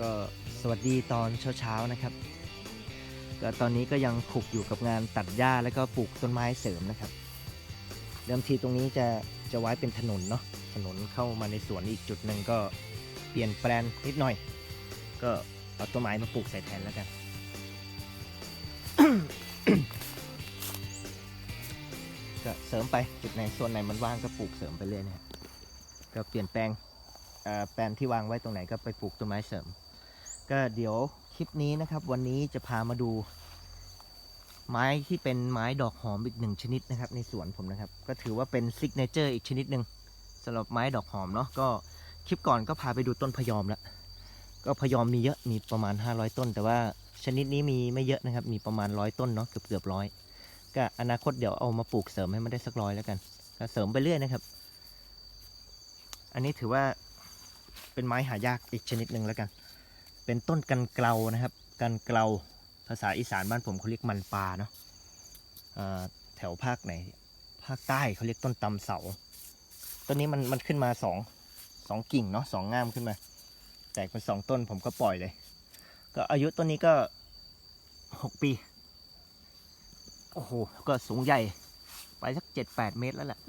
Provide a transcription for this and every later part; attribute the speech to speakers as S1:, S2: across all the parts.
S1: ก็สวัสดีตอนเช้าๆนะครับก็ตอนนี้ก็ยังขุกอยู่กับงานตัดหญ้าแล้วก็ปลูกต้นไม้เสริมนะครับเดิมทีตรงนี้จะจะไว้เป็นถนนเนาะถนนเข้ามาในสวนอีกจุดหนึ่งก็เปลี่ยนแปลนนิดหน่อย ก็เอาต้นไม้มาปลูกใส่แทนแล้วกันก็เสริมไปจุดไหนส่วนไหนมันว่างก็ปลูกเสริมไปเรื่อยนะครับก็เปลี่ยนแปลงแปลนที่วางไว้ตรงไหนก็ไปปลูกต้นไม้เสริม ก็เดี๋ยวคลิปนี้นะครับ วันนี้จะพามาดู ไม้ที่เป็นไม้ดอกหอมอีกหนึ่งชนิดนะครับ ในสวนผมนะครับ ก็ถือว่าเป็นซิกเนเจอร์อีกชนิดหนึ่งสำหรับไม้ดอกหอมเนาะก็คลิปก่อนก็พาไปดูต้นพะยอมแล้วก็พะยอมมีเยอะมีประมาณ 500 ต้น แต่ว่าชนิดนี้มีไม่เยอะนะครับ มีประมาณร้อยต้นเนาะเกือบเกือบร้อยก็อนาคตเดี๋ยวเอามาปลูกเสริมให้มันได้สักร้อยแล้วกันก็เสริมไปเรื่อยนะครับ อันนี้ถือว่าเป็นไม้หายากอีกชนิดหนึ่งแล้วกัน เป็นต้นกันเกลานะครับ กันเกลาภาษาอีสานบ้านผมเขาเรียกมันปลาเนาะอ่อแถวภาคไหน ภาคใต้เขาเรียกต้นตำเสาต้นนี้มันมันขึ้นมาสองสองกิ่งเนาะสองง่ามขึ้นมา แตกเป็นสองต้นผมก็ปล่อยเลย ก็อายุต้นนี้ก็หกปี โอ้โห ก็สูงใหญ่ ไปสักเจ็ดแปดเมตรแล้วแหละ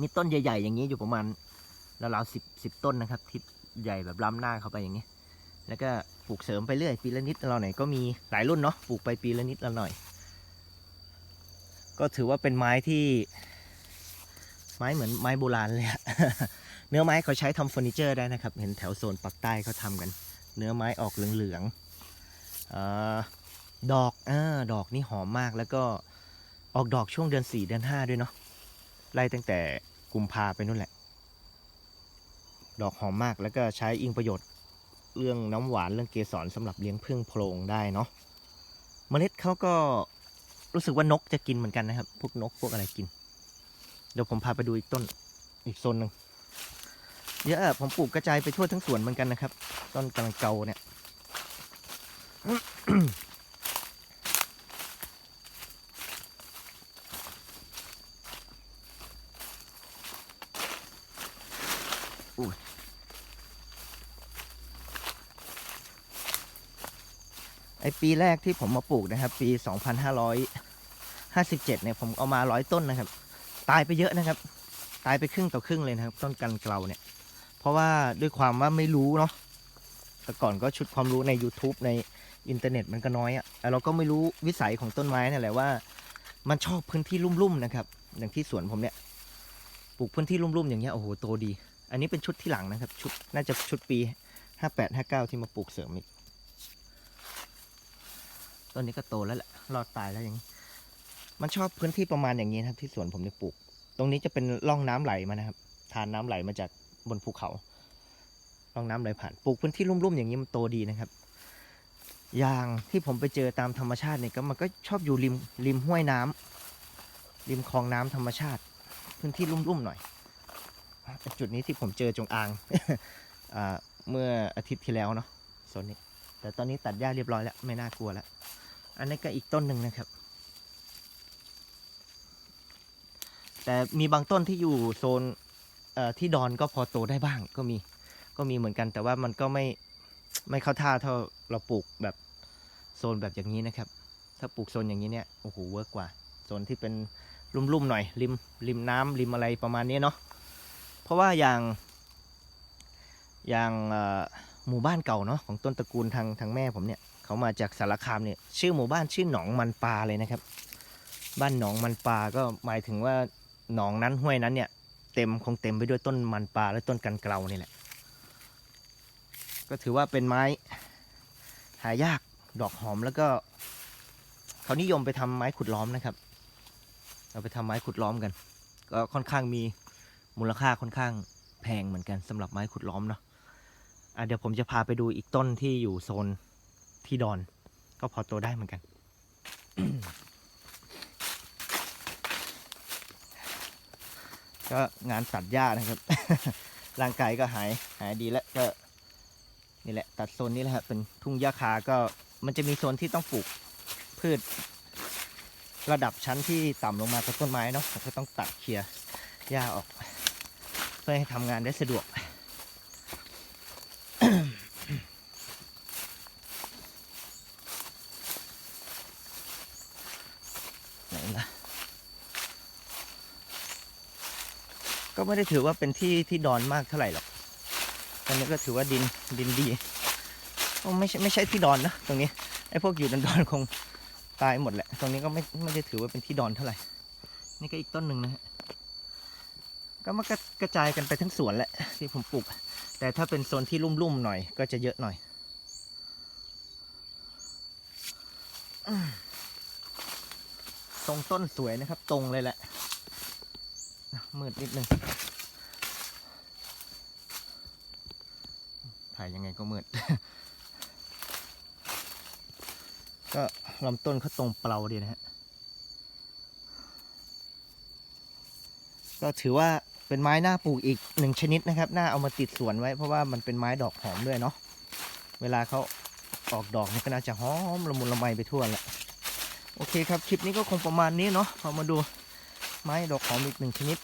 S1: มีต้นใหญ่ ๆ อย่างนี้อยู่ประมาณราวๆสิบสิบต้นนะครับที่ใหญ่แบบล้ำหน้าเข้าไปอย่างนี้ แล้วก็ปลูกเสริมไปเรื่อยปีละนิดละหน่อยก็มีหลายรุ่นเนาะปลูกไปปีละนิดละหน่อย ก็ถือว่าเป็นไม้ที่ ไม้เหมือนไม้โบราณเลยเนื้อไม้เขาใช้ทำเฟอร์นิเจอร์ได้นะครับ เห็นแถวโซนปักใต้เขาทำกัน เนื้อไม้ออกเหลืองๆอดอกอดอกนี่หอมมากแล้วก็ออกดอกช่วงเดือน 4 เดือน 5 ด้วยเนาะไล่ตั้งแต่กุมภาไปนู่นแหละ ดอกหอมมากแล้วก็ใช้อิงประโยชน์ เรื่องน้ำหวานเรื่องเกสรสำหรับเลี้ยงพึ่งโพรงได้เนาะเมล็ดเขาก็รู้สึกว่านกจะกินเหมือนกันนะครับ พวกนกพวกอะไรกิน เดี๋ยวผมพาไปดูอีกต้นอีกโซนหนึ่งเยอะอะผมปลูกกระจายไปทั่วทั้งสวนเหมือนกันนะครับ ต้นกำลังเกาเนี่ย ไอปีแรกที่ผมมาปลูกนะครับ ปี 2557เนี่ยผมเอามาร้อยต้นนะครับ ตายไปเยอะนะครับ ตายไปครึ่งต่อครึ่งเลยนะครับ ต้นกันเกลาเนี่ย เพราะว่าด้วยความว่าไม่รู้เนาะแต่ก่อนก็ชุดความรู้ใน YouTube ในอินเทอร์เน็ตมันก็น้อยอะ่ะเราก็ไม่รู้วิสัยของต้นไม้นั่แหละว่า มันชอบพื้นที่ลุ่มๆนะครับ อย่างที่สวนผมเนี่ยปลูกพื้นที่ลุ่มๆอย่างเงี้ยโอ้โหโตดี อันนี้เป็นชุดที่หลังนะครับ ชุดน่าจะชุดปี 58 59 ที่มาปลูกเสริมอีก ต้นนี้ก็โตแล้วแหละรอดตายแล้วอย่างนี้มันชอบพื้นที่ประมาณอย่างนี้ครับที่สวนผมเนี่ยปลูก ตรงนี้จะเป็นร่องน้ำไหลมานะครับ ทานน้ำไหลมาจากบนภูเขาร่องน้ำไหลผ่านปลูกพื้นที่ลุ่มๆอย่างนี้มันโตดีนะครับ อย่างที่ผมไปเจอตามธรรมชาติเนี่ยก็มันก็ชอบอยู่ริมริมห้วยน้ำริมคลองน้ำธรรมชาติ พื้นที่ลุ่มๆหน่อยจุดนี้ที่ผมเจอจงอางอเมื่ออาทิตย์ที่แล้วเนาะโซนนี้แต่ตอนนี้ตัดหญ้าเรียบร้อยแล้ว ไม่น่ากลัวแล้ว อันนี้ก็อีกต้นหนึ่งนะครับ แต่มีบางต้นที่อยู่โซนที่ดอนก็พอโตได้บ้างก็มีก็มีเหมือนกัน แต่ว่ามันก็ไม่ไม่เข้าท่าเท่าเราปลูกแบบโซนแบบอย่างนี้นะครับ ถ้าปลูกโซนอย่างนี้เนี่ยโอ้โหเวิร์กกว่าโซนที่เป็นลุ่มๆหน่อย ริมริมน้ำริมอะไรประมาณนี้เนาะเพราะว่าอย่างอย่างหมู่บ้านเก่าเนาะของต้นตระกูลทางทางแม่ผมเนี่ย เขามาจากสารคามเนี่ยชื่อหมู่บ้านชื่อหนองมันปลาเลยนะครับ บ้านหนองมันปลาก็หมายถึงว่าหนองนั้นห้วยนั้นเนี่ยเต็มคงเต็มไปด้วยต้นมันปลาและต้นกันเกลานี่แหละก็ถือว่าเป็นไม้หายากดอกหอมแล้วก็เขานิยมไปทำไม้ขุดล้อมนะครับ เอาไปทำไม้ขุดล้อมกัน ก็ค่อนข้างมีมูลค่าค่อนข้างแพงเหมือนกันสำหรับไม้ขุดล้อมเนาะะเดี๋ยวผมจะพาไปดูอีกต้นที่อยู่โซน ที่ดอน ก็พอโตได้เหมือนกัน ก็งานตัดหญ้านะครับ ร่างกายก็หายหายดีแล้วก็นี่แหละ ตัดโซนนี้แหละครับเป็นทุ่งหญ้าคาก็มันจะมีโซนที่ต้องปลูกพืช ระดับชั้นที่ต่ำลงมากับต้นไม้เนาะผมก็ต้องตัดเคลียร์หญ้าออก เพื่อให้ทำงานได้สะดวก ห็นละ ก็ไม่ได้ถือว่าเป็นที่ที่ดอนมากเท่าไหร่หรอกตรงนี้ก็ถือว่าดินดินดีไม่ใช่ไม่ใช่ที่ดอนนะตรงนี้ไอ้พวกอยู่ดอนดอนคงตายหมดแหละ ตรงนี้ก็ไม่ไม่ได้ถือว่าเป็นที่ดอนเท่าไหร่ นี่ก็อีกต้นหนึ่งนะฮะก็มันก็กระจายกันไปทั้งสวนแหละที่ผมปลูก แต่ถ้าเป็นโซนที่ลุ่มๆหน่อยก็จะเยอะหน่อยอตรงต้นสวยนะครับ ตรงเลยแหละ มืดนิดนึงถ่ายยังไงก็มืด ก็ลำต้นเขาตรงเปล่าดีนะฮะ ก็ถือว่าเป็นไม้หน่าปลูกอีกหนึ่งชนิดนะครับหน่าเอามาติดสวนไว้เพราะว่ามันเป็นไม้ดอกหอมด้วยเนาะ เวลาเขาออกดอกนี่ก็น่าจะหอมละมุนละไมไปทั่วแหละ โอเคครับ คลิปนี้ก็คงประมาณนี้เนาะพอมาดู ไม้ดอกหอมอีกหนึ่งชนิด